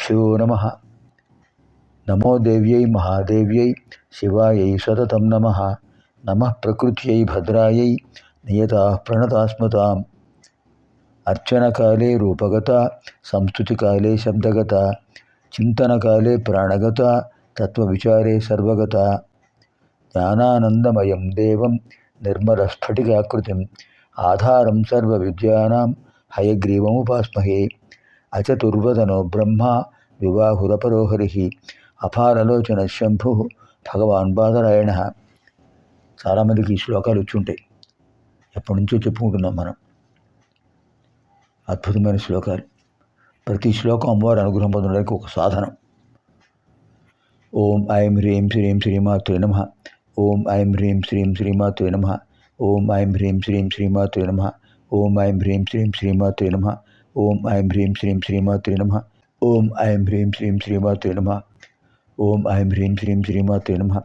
శ్రీగురుభ్యో నమ. నమో దేవ్యై మహాదేవ్యై శివాయై సతతం నమ. నమ ప్రకృత్యై భద్రాయై నియత ప్రణతాస్మతాం. అర్చనకాలే రూపగత సంస్కృతికాలే శబ్దగత చింతనకాలే ప్రాణగత తత్వవిచారే సర్వగత. జ్ఞానానందమయం దేవం నిర్మలస్ఫటికాకృతిం ఆధారం సర్వవిద్యానాం. హయగ్రీవముపాస్మహే. అచతుర్వదనో బ్రహ్మ వివాహురపరోహరి అపారలోచన శంభు భగవాన్ బాదరాయణ చాలామందికి ఈ శ్లోకాలు వచ్చుంటాయి. ఎప్పటి నుంచో చెప్పుకుంటున్నాం మనం. అద్భుతమైన శ్లోకాలు. ప్రతి శ్లోకం అమ్మవారి అనుగ్రహం పొందడానికి ఒక సాధనం. ఓం ఐం హ్రీం శ్రీం శ్రీమాత్రే నమ. ఓం ఐం హ్రీం శ్రీం శ్రీమాత్రే నమ. ఓం ఐం హ్రీం శ్రీం శ్రీమాత్రే నమ. ఓం ఐం హ్రీం శ్రీం శ్రీమాత్రే నమ. ఓం ఐం హ్రీం శ్రీం శ్రీమాతృ నమ. ఓం ఐం హ్రీం శ్రీం శ్రీమాతృ నమ. ఓం ఐం హ్రీం శ్రీం శ్రీమాతృ నమ.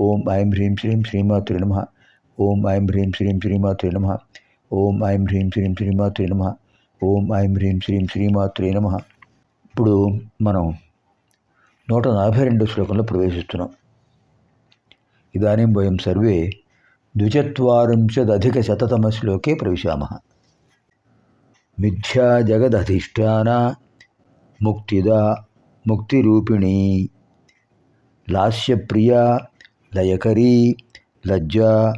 ఓం ఐం హ్రీం శ్రీం శ్రీమాతృ నమ. ఓం ఐం హ్రీం శ్రీం శ్రీమాతృ నమ. ఓం ఐం హ్రీం శ్రీం శ్రీమాతృ నమ. ఓం ఐం హ్రీం శ్రీం శ్రీమాతృ నమ. ఇప్పుడు మనం నూట నలభై రెండు శ్లోకంలో ప్రవేశిస్తున్నాం. ఇదానీం వయం సర్వే ద్విచత్వారింశదధిక శతమ శ్లోకే ప్రవిశామ. मिथ्या जगदधिष्ठान मुक्तिद मुक्तिरूपिणी। लास्यप्रिया, लयकरी, लज्जा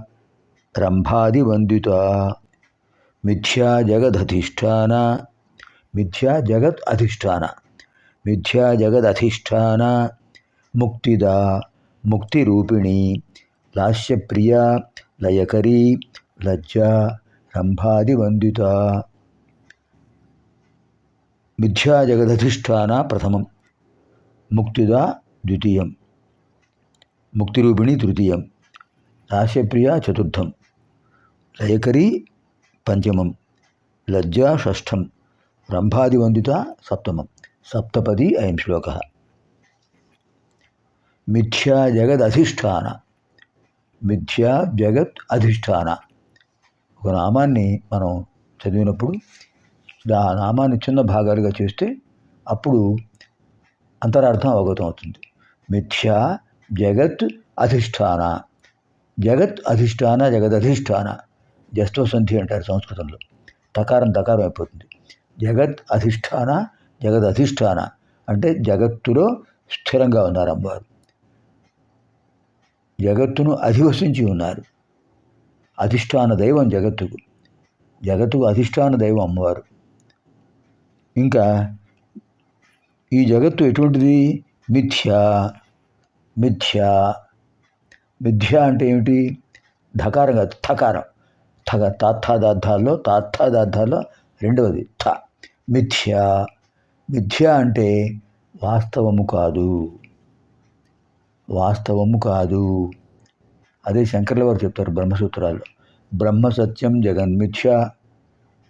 रंभादिवंदिता मिथ्या जगदधिष्ठान, मिथ्या जगत अधिष्ठान मिथ्या जगदधिष्ठान मुक्तिद मुक्तिरूपिणी। लास्यप्रिया, लयकरी, लज्जा रंभादिवंदिता మిథ్యాజగదధిష్టాన ప్రథమం. ముక్తిదా ద్వితీయం. ముక్తిరూపిణి తృతీయం. రాశప్రియ చతుర్థం. లయకరీ పంచమం. లజ్జా షష్ఠం రంభాదివందిత సప్తమం. సప్తపది అయం శ్లోక. మిథ్యా జగదధిష్టాన మిథ్యా జగత్ అధిష్టాన ఒక నామాన్ని మనం చదివినప్పుడు ఆ నామాన్ని చిన్న భాగాలుగా చేస్తే అప్పుడు అంతరార్థం అవగతం అవుతుంది మిథ్యా జగత్ అధిష్టాన. జగత్ అధిష్టాన జగదధిష్టాన జస్తో సంధి అంటారు సంస్కృతంలో. తకారం తకారం అయిపోతుంది. జగత్ అధిష్టాన జగదధిష్టాన అంటే జగత్తులో స్థిరంగా ఉన్నారు అమ్మవారు. జగత్తును అధివసించి ఉన్నారు. అధిష్టాన దైవం జగత్తుకు. జగత్తుకు అధిష్టాన దైవం అమ్మవారు. ఇంకా ఈ జగత్తు ఎటువంటిది? మిథ్య. మిథ్య. మిథ్య అంటే ఏమిటి? ధకారం. కాదు థకారం థక తాత్థాదార్థాల్లో తాత్థాదార్థాల్లో రెండవది థ. మిథ్య. మిథ్య అంటే వాస్తవము కాదు. వాస్తవము కాదు. అదే శంకర్ల వారు చెప్తారు బ్రహ్మసూత్రాల్లో. బ్రహ్మ సత్యం జగన్మిథ్య.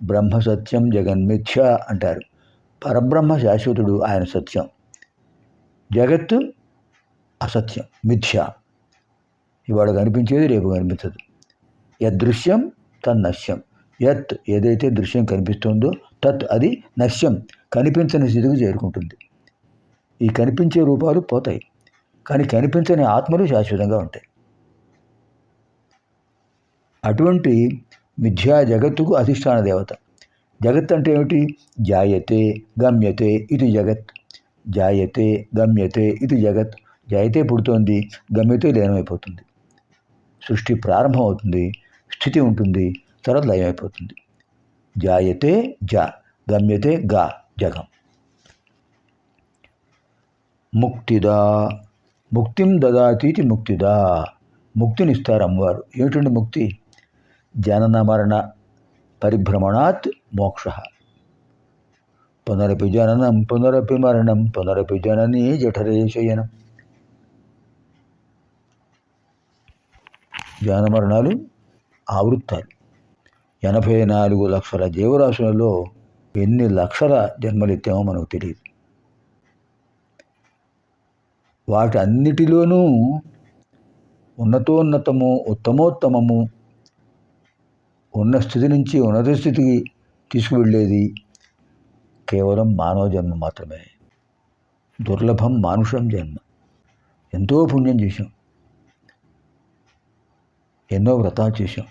బ్రహ్మ సత్యం జగన్మిథ్య అంటారు. పరబ్రహ్మ శాశ్వతుడు ఆయన సత్యం. జగత్తు అసత్యం మిథ్య. ఇవాళ కనిపించేది రేపు కనిపించదు. యదృశ్యం తన్నశ్యం యత్ ఏదైతే దృశ్యం కనిపిస్తుందో తత్ అది నశ్యం. కనిపించని స్థితికి చేరుకుంటుంది. ఈ కనిపించే రూపాలు పోతాయి. కానీ కనిపించని ఆత్మలు శాశ్వతంగా ఉంటాయి. అటువంటి మిథ్యా జగత్తుకు అధిష్టాన దేవత. జగత్ అంటే ఏమిటి? జాయతే గమ్యతే ఇది జగత్. జాయతే గమ్యతే ఇది జగత్. జాయతే పుడుతోంది గమ్యతే లీనమైపోతుంది. సృష్టి ప్రారంభం అవుతుంది స్థితి ఉంటుంది తర్వాత లయమైపోతుంది. జాయతే జా గమ్యతే గా జగం. ముక్తిదా. ముక్తిం దదాతీతి ముక్తిదా. ముక్తినిస్తారు అమ్మవారు ఏమిటండి ముక్తి? జనన మరణ పరిభ్రమణాత్ మోక్ష పునరపి జననం పునరపి మరణం పునరపి జననీ జఠరే శయనం. జనమరణాలు ఆవృత్తాలు. ఎనభై నాలుగు లక్షల జీవరాశులలో ఎన్ని లక్షల జన్మలెత్తామో మనకు తెలియదు వాటి అన్నిటిలోనూ ఉన్నతోన్నతము ఉత్తమోత్తమము ఉన్న స్థితి నుంచి ఉన్నత స్థితికి తీసుకువెళ్ళేది కేవలం మానవ జన్మ మాత్రమే. దుర్లభం మానుషం జన్మ. ఎంతో పుణ్యం చేశాం. ఎన్నో వ్రతాలు చేశాం.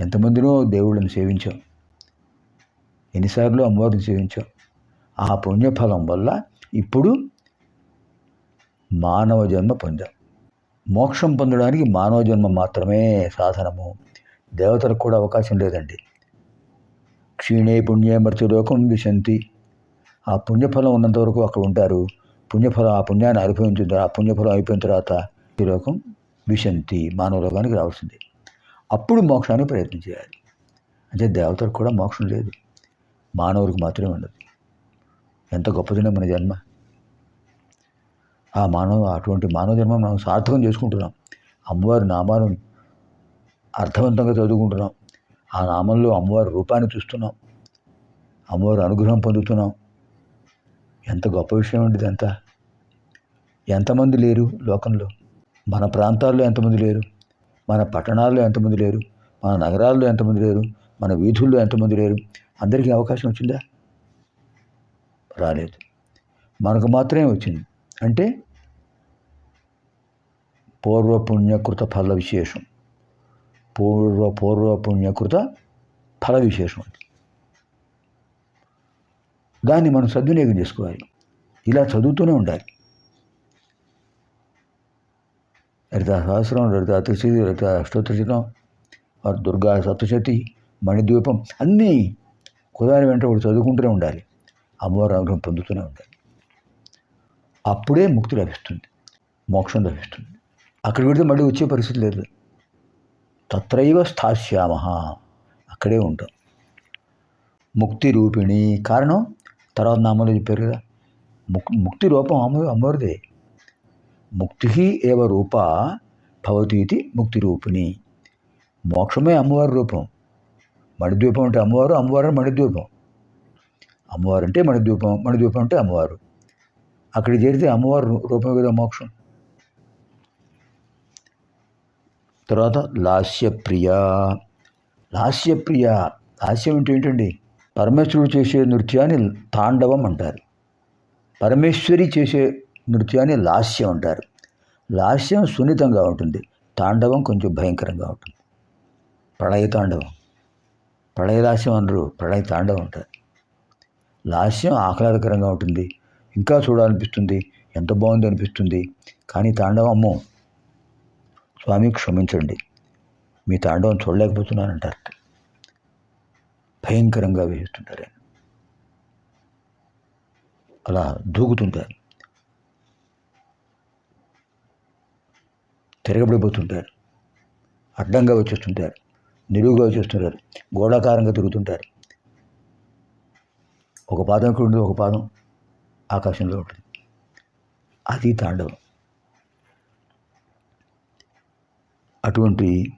ఎంతమందినో దేవుళ్ళని సేవించాం. ఎన్నిసార్లు అమ్మవారిని సేవించాం. ఆ పుణ్యఫలం వల్ల ఇప్పుడు మానవ జన్మ పొందాం. మోక్షం పొందడానికి మానవ జన్మ మాత్రమే సాధనము. దేవతలకు కూడా అవకాశం లేదండి. క్షీణే పుణ్యే మృత్యులోకం విశంతి. ఆ పుణ్యఫలం ఉన్నంత వరకు అక్కడ ఉంటారు. పుణ్యఫలం ఆ పుణ్యాన్ని అనుభవించిన తర్వాత ఆ పుణ్యఫలం అయిపోయిన తర్వాత ఈ లోకం విశంతి మానవ లోకానికి రావాల్సింది. అప్పుడు మోక్షానికి ప్రయత్నం చేయాలి. అంటే దేవతలకు కూడా మోక్షం లేదు. మానవుడికి మాత్రమే ఉండదు ఎంత గొప్పదిన మన జన్మ. ఆ మానవ అటువంటి మానవ జన్మ మనం సార్థకం చేసుకుంటున్నాం. అమ్మవారి నామాలను అర్థవంతంగా చదువుకుంటున్నాం. ఆ నామంలో అమ్మవారి రూపాన్ని చూస్తున్నాం. అమ్మవారి అనుగ్రహం పొందుతున్నాం. ఎంత గొప్ప విషయం అండి ఇదంతా. ఎంతమంది లేరు లోకంలో? మన ప్రాంతాల్లో ఎంతమంది లేరు? మన పట్టణాల్లో ఎంతమంది లేరు? మన నగరాల్లో ఎంతమంది లేరు? మన వీధుల్లో ఎంతమంది లేరు? అందరికీ అవకాశం వచ్చిందా? రాలేదు. మనకు మాత్రమే వచ్చింది. అంటే పూర్వ పుణ్యకృత ఫల విశేషం పూర్వ పూర్వ పుణ్యకృత ఫల విశేషం అది. దాన్ని మనం సద్వినియోగం చేసుకోవాలి. ఇలా చదువుతూనే ఉండాలి. లలిత సహస్రం లలిత అతిశతి లలిత అష్టోత్తరశతం దుర్గా సప్తశతి మణిద్వీపం అన్నీ కుదారి వెంట ఒకటి చదువుకుంటూనే ఉండాలి. అమ్మవారి అనుగ్రహం పొందుతూనే ఉండాలి. అప్పుడే ముక్తి లభిస్తుంది. మోక్షం లభిస్తుంది. అక్కడ పెడితే మళ్ళీ వచ్చే పరిస్థితి లేదు. తత్రైవ స్థాస్యామ అక్కడే ఉంటాం. ముక్తి రూపిణి కారణం తర్వాత నామంలో చెప్పారు కదా. ముక్ ముక్తి రూపం అమ్మ అమ్మవారిదే ముక్తి ఏవ రూప భవతి ఇది ముక్తి రూపిణి. మోక్షమే అమ్మవారి రూపం. మణిద్వీపం అంటే అమ్మవారు అమ్మవారు అంటే మణిద్వీపం. అమ్మవారు అంటే మణిద్వీపం మణిద్వీపం అంటే అమ్మవారు. అక్కడికి చేరితే అమ్మవారు రూపం కదా మోక్షం. తర్వాత లాస్యప్రియ. లాస్యప్రియ. లాస్యం అంటే ఏంటండి? పరమేశ్వరుడు చేసే నృత్యాన్ని తాండవం అంటారు. పరమేశ్వరి చేసే నృత్యాన్ని లాస్యం అంటారు. లాస్యం సున్నితంగా ఉంటుంది. తాండవం కొంచెం భయంకరంగా ఉంటుంది. ప్రళయ తాండవం. ప్రళయ లాస్యం అనరు ప్రళయ తాండవం అంటారు. లాస్యం ఆహ్లాదకరంగా ఉంటుంది. ఇంకా చూడాలనిపిస్తుంది. ఎంత బాగుంది అనిపిస్తుంది. కానీ తాండవం అమ్మో స్వామి క్షమించండి. మీ తాండవం చూడలేకపోతున్నానంటారు. భయంకరంగా వేస్తుంటారు ఆయన. అలా దూకుతుంటారు. తిరగబడిపోతుంటారు. అడ్డంగా వచ్చేస్తుంటారు. నిలువుగా వచ్చేస్తుంటారు. గోళాకారంగా తిరుగుతుంటారు. ఒక పాదం ఇక్కడ ఉంటుంది ఒక పాదం ఆకాశంలో ఉంటుంది. అది తాండవం. అటువంటి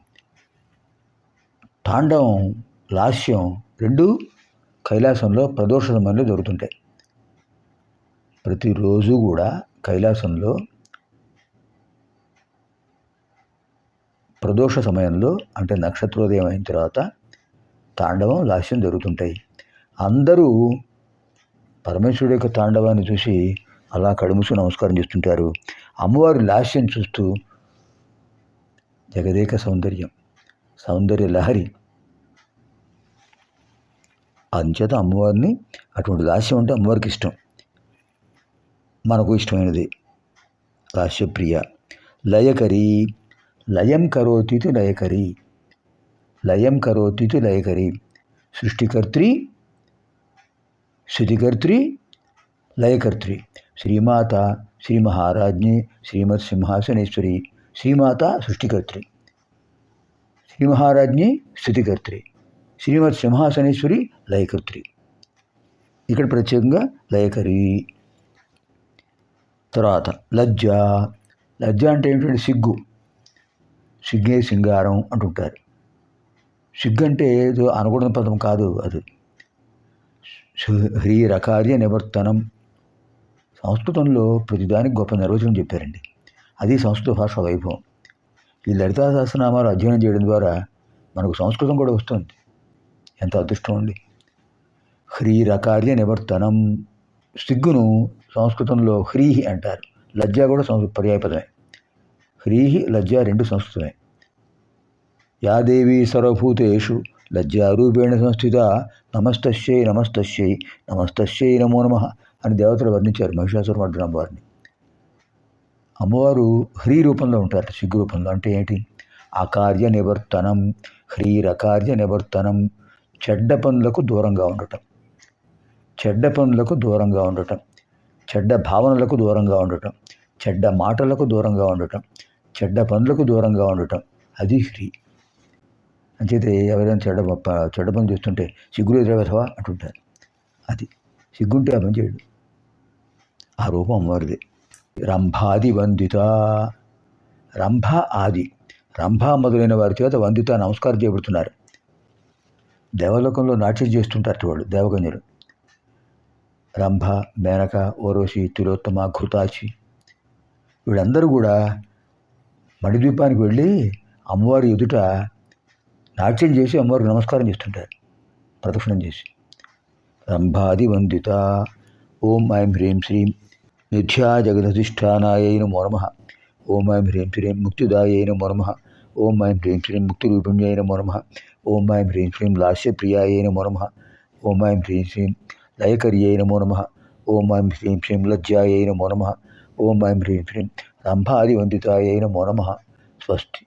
తాండవం లాస్యం రెండు కైలాసంలో ప్రదోష సమయంలో దొరుకుతుంటాయి ప్రతిరోజు కూడా కైలాసంలో ప్రదోష సమయంలో అంటే నక్షత్రోదయం అయిన తర్వాత తాండవం లాస్యం జరుగుతుంటాయి. అందరూ పరమేశ్వరుడు యొక్క తాండవాన్ని చూసి అలా కడుముసు నమస్కారం చేస్తుంటారు. అమ్మవారి లాస్యం చూస్తూ జగదేక సౌందర్యం సౌందర్య లహరి అందుచేత అమ్మవారిని అటువంటి రాశి అంటే అమ్మవారికి ఇష్టం. మనకు ఇష్టమైనది. లాస్యప్రియ లయకరి. లయం కరోతితి లయకరి. లయం కరోతితి లయకరి. సృష్టికర్త్రి. శృతికర్త్రి లయకర్త్రి. శ్రీమాత శ్రీ మహారాజ్ని శ్రీమత్ సింహాసనేశ్వరి. శ్రీమాత సృష్టికర్త్రి. శ్రీ మహారాజ్ని శృతికర్త్రి శ్రీమత్ సింహాసనేశ్వరి లయకర్త్రి. ఇక్కడ ప్రత్యేకంగా లయకరి. తర్వాత లజ్జ. లజ్జ అంటే ఏంటంటే సిగ్గు. సిగ్గే సింగారం అంటుంటారు. సిగ్గు అంటే ఏదో అనకూడని పదం కాదు అది. హ్రీ రకార్య నివర్తనం. సంస్కృతంలో ప్రతిదానికి గొప్ప నిర్వచనం చెప్పారండి. అది సంస్కృత భాష వైభవం. ఈ లలితా సహస్రనామాలు అధ్యయనం చేయడం ద్వారా మనకు సంస్కృతం కూడా వస్తుంది. ఎంత అదృష్టం అండి. హ్రీరకార్య నివర్తనం సిగ్గును సంస్కృతంలో హ్రీహి అంటారు. లజ్జ కూడా సంస్కృత పర్యాయపదమే. హ్రీహి లజ్జ రెండు సంస్కృతమే. యాదేవి సర్వభూతేషు లజ్జారూపేణ సంస్థిత నమస్తశ్యై నమస్తశ్యై నమస్తశ్యై నమో నమ అని దేవతలు వర్ణించారు మహిషాసురమర్దనం వారిని. అమ్మవారు హ్రీ రూపంలో ఉంటారు సిగ్గు రూపంలో. అంటే ఏంటి? అకార్య నివర్తనం హ్రీరకార్య నివర్తనం చెడ్డ పనులకు దూరంగా ఉండటం. చెడ్డ పనులకు దూరంగా ఉండటం చెడ్డ భావనలకు దూరంగా ఉండటం చెడ్డ మాటలకు దూరంగా ఉండటం చెడ్డ పనులకు దూరంగా ఉండటం అది హ్రీ అంచేతే ఎవరైనా చెడ్డ చెడ్డ పని చేస్తుంటే సిగ్గులు ఎదురవెధవా అంటుంటారు. అది సిగ్గుంటే ఆ పని చేయడు. ఆ రూపం అమ్మవారిది. రంభాది వందిత. రంభ ఆది. రంభ మొదలైన వారి చేత వందిత నమస్కారం చేయబడుతున్నారు. దేవలోకంలో నాట్యం చేస్తుంటారు వాళ్ళు దేవగంజులు రంభ మేనక ఓరోసి తిలోత్తమ ఘృతాచి. వీళ్ళందరూ కూడా మణిద్వీపానికి వెళ్ళి అమ్మవారి ఎదుట నాట్యం చేసి అమ్మవారికి నమస్కారం చేస్తుంటారు. ప్రదక్షిణం చేసి. రంభాది వందిత ఓం ఐం హ్రీం శ్రీం నిధ్యా జగదధిష్టానాయ నమో నమ. ఓం ఐం హ్రీం శ్రీం ముక్తిదాయ నమో నమ. ఓం ఐం హ్రీం శ్రీం ముక్తిరూపిణ్యై నమో నమ. ఓం ఐం హ్రీం శ్రీం లాస్యప్రియాయ నమో నమ. ఓం ఐం హ్రీం శ్రీం లయకర్యై నమో నమ ఓం ఐం హ్రీం శ్రీం లజ్జాయ నమో నమ ఓం ఐం హ్రీం శ్రీం రంభాది వందితాయ నమో నమ స్వస్తి